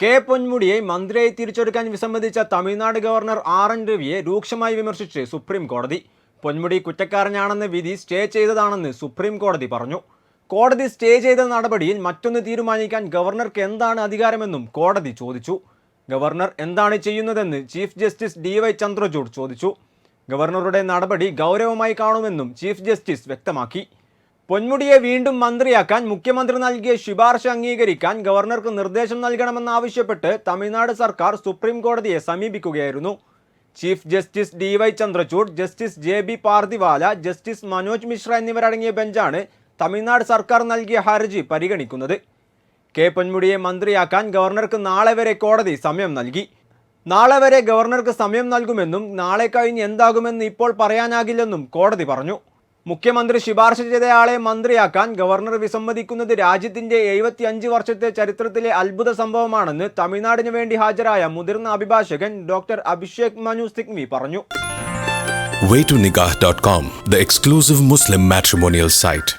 K പൊന്മുടിയെ മന്ത്രിയായി തിരിച്ചെടുക്കാൻ വിസമ്മതിച്ച തമിഴ്നാട് ഗവർണർ ആർ എൻ രവിയെ രൂക്ഷമായി വിമർശിച്ച് സുപ്രീം കോടതി. പൊന്മുടി കുറ്റക്കാരനാണെന്ന് വിധി സ്റ്റേ ചെയ്തതാണെന്ന് സുപ്രീം കോടതി പറഞ്ഞു. കോടതി സ്റ്റേ ചെയ്ത നടപടിയിൽ മറ്റൊന്ന് തീരുമാനിക്കാൻ ഗവർണർക്ക് എന്താണ് അധികാരമെന്നും കോടതി ചോദിച്ചു. ഗവർണർ എന്താണ് ചെയ്യുന്നതെന്ന് chief justice D Y Chandrachud ചോദിച്ചു. ഗവർണറുടെ നടപടി ഗൗരവമായി കാണുമെന്നും ചീഫ് ജസ്റ്റിസ് വ്യക്തമാക്കി. പൊന്മുടിയെ വീണ്ടും മന്ത്രിയാക്കാൻ മുഖ്യമന്ത്രി നൽകിയ ശുപാർശ അംഗീകരിക്കാൻ ഗവർണർക്ക് നിർദ്ദേശം നൽകണമെന്നാവശ്യപ്പെട്ട് തമിഴ്നാട് സർക്കാർ സുപ്രീം കോടതിയെ സമീപിക്കുകയായിരുന്നു. Chief justice D Y Chandrachud justice J B Pardiwala justice Manoj Mishra എന്നിവരടങ്ങിയ ബെഞ്ചാണ് തമിഴ്നാട് സർക്കാർ നൽകിയ ഹർജി പരിഗണിക്കുന്നത്. കെ പൊന്മുടിയെ മന്ത്രിയാക്കാൻ ഗവർണർക്ക് നാളെ വരെ കോടതി സമയം നൽകി. നാളെ വരെ ഗവർണർക്ക് സമയം നൽകുമെന്നും നാളെ കഴിഞ്ഞ് എന്താകുമെന്ന് ഇപ്പോൾ പറയാനാകില്ലെന്നും കോടതി പറഞ്ഞു. മുഖ്യമന്ത്രി ശുപാർശ ചെയ്തയാളെ മന്ത്രിയാക്കാൻ ഗവർണർ വിസമ്മതിക്കുന്നത് രാജ്യത്തിന്റെ എഴുപത്തിയഞ്ച് വർഷത്തെ ചരിത്രത്തിലെ അത്ഭുത സംഭവമാണെന്ന് തമിഴ്നാടിനു വേണ്ടി ഹാജരായ മുതിർന്ന അഭിഭാഷകൻ ഡോക്ടർ അഭിഷേക് മനു സിഗ്മി പറഞ്ഞു waytonikah.com, the exclusive Muslim matrimonial site.